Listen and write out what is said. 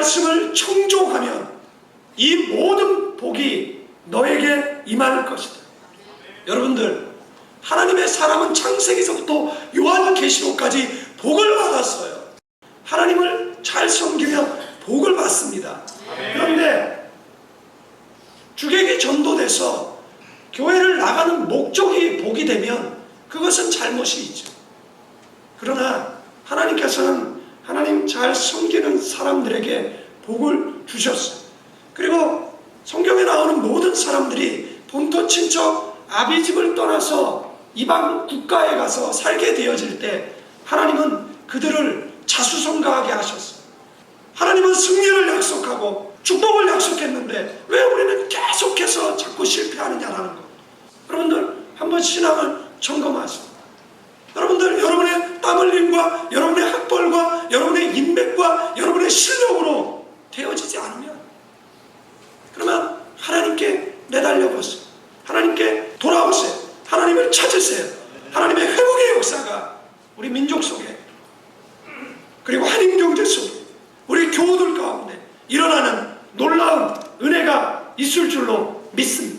하나님을 청종하면 이 모든 복이 너에게 임할 것이다. 여러분들 하나님의 사람은 창세기서부터 요한계시록까지 복을 받았어요. 하나님을 잘 섬기면 복을 받습니다. 그런데 주객이 전도돼서 교회를 나가는 목적이 복이 되면 그것은 잘못이죠. 그러나 하나님께서는 하나님 잘 섬기는 사람들에게 복을 주셨어요. 그리고 성경에 나오는 모든 사람들이 본토 친척 아비 집을 떠나서 이방 국가에 가서 살게 되어질 때 하나님은 그들을 자수성가하게 하셨어요. 하나님은 승리를 약속하고 축복을 약속했는데 왜 우리는 계속해서 자꾸 실패하느냐라는 거. 여러분들 한번 신앙을 점검하세요. 여러분들 땀 흘림과 여러분의 학벌과 여러분의 인맥과 여러분의 실력으로 되어지지 않으면 그러면 하나님께 매달려 보세요. 하나님께 돌아오세요. 하나님을 찾으세요. 하나님의 회복의 역사가 우리 민족 속에 그리고 한인 경제 속에 우리 교우들 가운데 일어나는 놀라운 은혜가 있을 줄로 믿습니다.